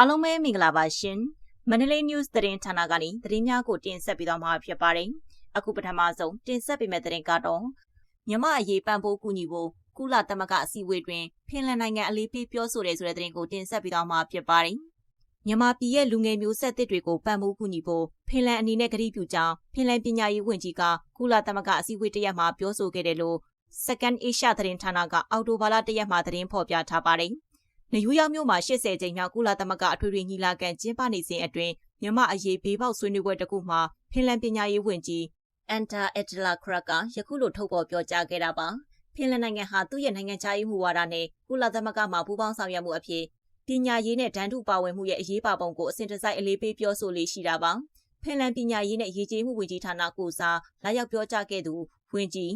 အားလုံးပဲမင်္ဂလာပါရှင်မန္တလေး news သတင်းဌာနကနေသတင်းများကိုတင်ဆက်ပေးသွားမှာဖြစ်ပါတယ်အခုပထမဆုံးတင်ဆက်ပေးမယ့်သတင်းကတော့မြမအရေးပံ့ပိုးကူညီဖို့ကုလသမဂ္ဂအစည်းအဝေးတွင်ဖင်လန်နိုင်ငံအလေးပေးပြောဆိုတဲ့ဆိုတဲ့သတင်းကိုတင်ဆက်ပေးသွားမှာဖြစ်ပါတယ်မြန်မာပြည်ရဲ့လူငယ်မျိုးဆက်သစ်တွေကိုပံ့ပိုးကူညီဖို့ဖင်လန်အနေနဲ့ကတိပြုကြောင်းဖင်လန်ပညာရေးဝန်ကြီးကကုလသမဂ္ဂအစည်းအဝေးတရက်မှာပြောဆိုခဲ့တယ်လို့ Second Asia သတင်းဌာနကအော်တိုဘာလတရက်မှာသတင်းဖော်ပြထားပါတယ်။ နယူးယောက်မြို့မှာ80ကြိမ်မြောက်ကုလသမဂ္ဂအထွေထွေညီလာခံကျင်းပနေစဉ်အတွင်းမြန်မာအရေးဘေးပေါက်ဆွေးနွေးပွဲတစ်ခုမှာဖင်လန်ပညာရေးဝန်ကြီးအန်တာအက်တလာခရက်ကယခုလိုထုတ်ဖော်ပြောကြားခဲ့တာပါ။ဖင်လန်နိုင်ငံဟာသူ့ရဲ့နိုင်ငံခြားရေးမူဝါဒနဲ့ကုလသမဂ္ဂမှာပူးပေါင်းဆောင်ရွက်မှုအဖြစ်ပညာရေးနဲ့ဒဏ်ထုပါဝင်မှုရဲ့အရေးပါပုံကိုအစဉ်တစိုက်အလေးပေးပြောဆိုလေးရှိတာပါ။ဖင်လန်ပညာရေးနဲ့ရည်ကြည်မှုဝန်ကြီးဌာနကိုစားလာရောက်ပြောကြားခဲ့သူဝန်ကြီး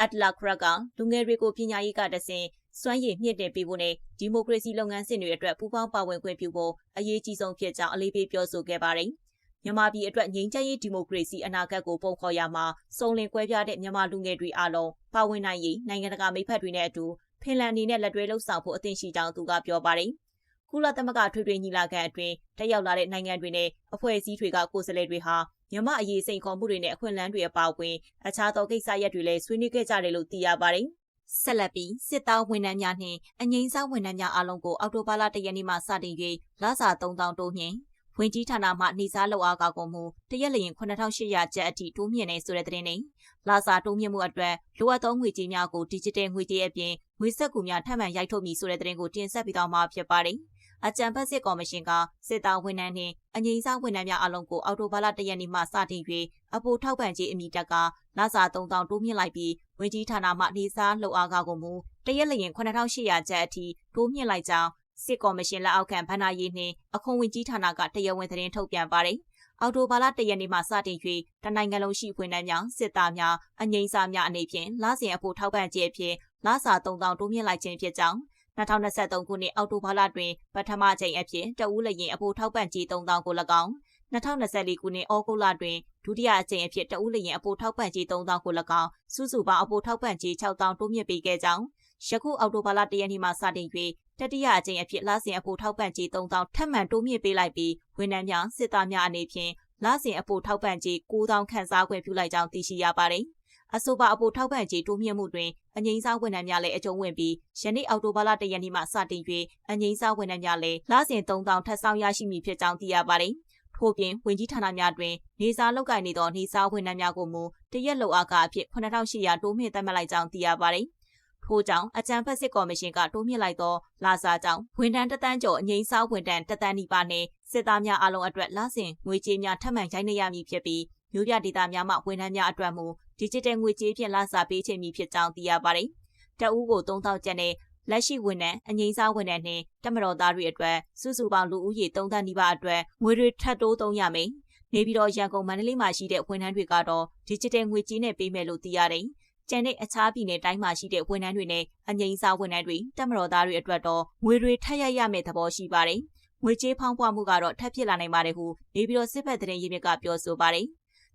အက်တလာခရက်ကလူငယ်တွေကိုပညာရေးကတဆင် စွမ်းရည်မြင့်တင်ပေးဖို့နဲ့ဒီမိုကရေစီလုပ်ငန်းစဉ်တွေအတွက်ပူးပေါင်းပါဝင်ခွင့်ပြုဖို့အရေးကြီးဆုံးဖြစ်ကြောင်းအလေးပေးပြောဆိုခဲ့ပါတယ်။မြန်မာပြည်အတွက်ငြိမ်းချမ်းရေးဒီမိုကရေစီအနာဂတ်ကိုပုံဖော်ရမှာစုံလင်ကွဲပြားတဲ့မြန်မာလူငယ်တွေအားလုံးပါဝင်နိုင်ရေးနိုင်ငံတကာမိဖက်တွေနဲ့အတူဖင်လန်အနေနဲ့လက်တွဲလှုပ်ဆောင်ဖို့အသင့်ရှိကြောင်းသူကပြောပါတယ်။ကုလသမဂ္ဂထွေထွေညီလာခံအတွင်းတက်ရောက်လာတဲ့နိုင်ငံတွေနဲ့အဖွဲ့အစည်းတွေကကိုယ်စားလှယ်တွေဟာမြမအရေးစိန်ခေါ်မှုတွေနဲ့အခွင့်အလမ်းတွေအပါအဝင်အခြားသောကိစ္စရပ်တွေလည်းဆွေးနွေးခဲ့ကြတယ်လို့သိရပါတယ်။ ဆက်လက်ပြီးစစ်သားဝန်ထမ်းများနှင့်အငိမ့်စားဝန်ထမ်းများအားလုံးကိုအောက်တိုဘာလ၁ရက်နေ့မှစတင်၍လစာ3000တိုးမြင့်ဝင်ကြီးဌာနမှနေစားလောက်အားကောက်ကုန်မှုတရက်လျင်9800ကျပ်အထိတိုးမြင့်နေဆိုတဲ့သတင်းနဲ့လာစာတိုးမြင့်မှုအတွက်လိုအပ်သောငွေကြေးများကို digital ငွေကြေးအပြင်ငွေစက်ကူများထပ်မံရိုက်ထုတ်မည်ဆိုတဲ့သတင်းကိုတင်ဆက်ပေးသွားမှာဖြစ်ပါတယ်။ အကြံဖက်စစ်ကော်မရှင်ကစစ်သားဝန်ထမ်းနှင့်အငိမ့်စားဝန်ထမ်းများအလုံးကိုအော်တိုဘာလ၁ရက်နေ့မှစတင်၍အပိုထောက်ပံ့ခြင်းအမိတက်ကလစာ3000တိုးမြင့်လိုက်ပြီးဝင်ကြီးဌာနမှနေစားလှုပ်အားကားကုန်မူတရက်လျင်9800ကျပ်အထိတိုးမြင့်လိုက်ကြောင်းစစ်ကော်မရှင်လက်အောက်ခံဗဏ္ဍာရေးနှင့်အခွန်ဝင်ကြီးဌာနကတရားဝင်သတင်းထုတ်ပြန်ပါတယ်။အော်တိုဘာလ၁ရက်နေ့မှစတင်၍တနိုင်ငံလုံးရှိဖွင့်နှမ်းများစစ်သားများအငိမ့်စားများအနေဖြင့်လစဉ်အဖို့ထောက်ပံ့ခြင်းအဖြစ်လစာ3000တိုးမြင့်လိုက်ခြင်းဖြစ်ကြောင်း 2023ခုနှစ်အောက်တိုဘာလတွင်ပထမချိန်အဖြစ်တဦးလျင်အပိုထောက်ပံ့ကြေး3000ကို၎င်း2024ခုနှစ်ဩဂုတ်လတွင်ဒုတိယအကြိမ်အဖြစ်တဦးလျင်အပိုထောက်ပံ့ကြေး3000ကို၎င်းစုစုပေါင်းအပိုထောက်ပံ့ကြေး6000တိုးမြင့်ပေးခဲ့ကြောင်းယခုအောက်တိုဘာလ၁ရက်နေ့မှစတင်၍တတိယအကြိမ်အဖြစ်လစဉ်အပိုထောက်ပံ့ကြေး3000ထပ်မံတိုးမြင့်ပေးလိုက်ပြီးဝန်ထမ်းများစစ်သားများအနေဖြင့်လစဉ်အပိုထောက်ပံ့ကြေး9000ခန့်စားခွင့်ပြုလိုက်ကြောင်းသိရှိရပါတယ်။ အဆိုပါအဖို့ထောက်ပံ့ကြေးတိုးမြင့်မှုတွင်အငိမ့်စားဝန်ထမ်းများလည်းအကျုံးဝင်ပြီးယနေ့အောက်တိုဘာလ၁ရက်နေ့မှစတင်၍အငိမ့်စားဝန်ထမ်းများလည်းလစဉ်3000ထပ်ဆောင်ရရှိမည်ဖြစ်ကြောင်းသိရပါတယ်။ထို့ပြင်ဝင်ကြီးဌာနများတွင်နေစာလောက်ကင်နေသောနေစာဝန်ထမ်းများကိုမူတရက်လောက်အားကအဖြစ်9800တိုးမြင့်သတ်မှတ်လိုက်ကြောင်းသိရပါတယ်။ထို့ကြောင့်အကြံဖက်စစ်ကော်မရှင်ကတိုးမြင့်လိုက်သောလာစာကြောင့်ဝန်ထမ်းတသန်းကျော်အငိမ့်စားဝန်ထမ်းတသန်းနီးပါးနှင့်စစ်သားများအလုံးအတွက်လစဉ်ငွေကြေးများထပ်မံရိုက်နှက်ရမည်ဖြစ်ပြီး မြို့ပြဒေသများမှဝန်ထမ်းများအတွက်မူ digital ငွေကြေးဖြင့်လစာပေးချေမည်ဖြစ်ကြောင်းသိရပါတယ်။တအူးကို3000ကျပ်နဲ့လက်ရှိဝန်ထမ်းအငိမ့်စားဝန်ထမ်းနှင့်တမတော်သားတွေအတွက်စုစုပေါင်းလူဦးရေ3သန်းနီးပါးအတွက်ငွေတွေထပ်တိုးသုံးရမယ်။နေပြည်တော်ရန်ကုန်မန္တလေးမှာရှိတဲ့ဝန်ထမ်းတွေကတော့ digital ငွေကြေးနဲ့ပေးမယ်လို့သိရတယ်။ကျန်တဲ့အခြားပြည်နယ်တိုင်းမှာရှိတဲ့ဝန်ထမ်းတွေနဲ့အငိမ့်စားဝန်ထမ်းတွေတမတော်သားတွေအတွက်တော့ငွေတွေထပ်ရရမယ့်သဘောရှိပါတယ်။ငွေကြေးဖောင်းပွားမှုကတော့ထပ်ဖြစ်လာနိုင်ပါတယ်ဟုနေပြည်တော်စစ်ဘက်သတင်းရင်းမြစ်ကပြောဆိုပါတယ်။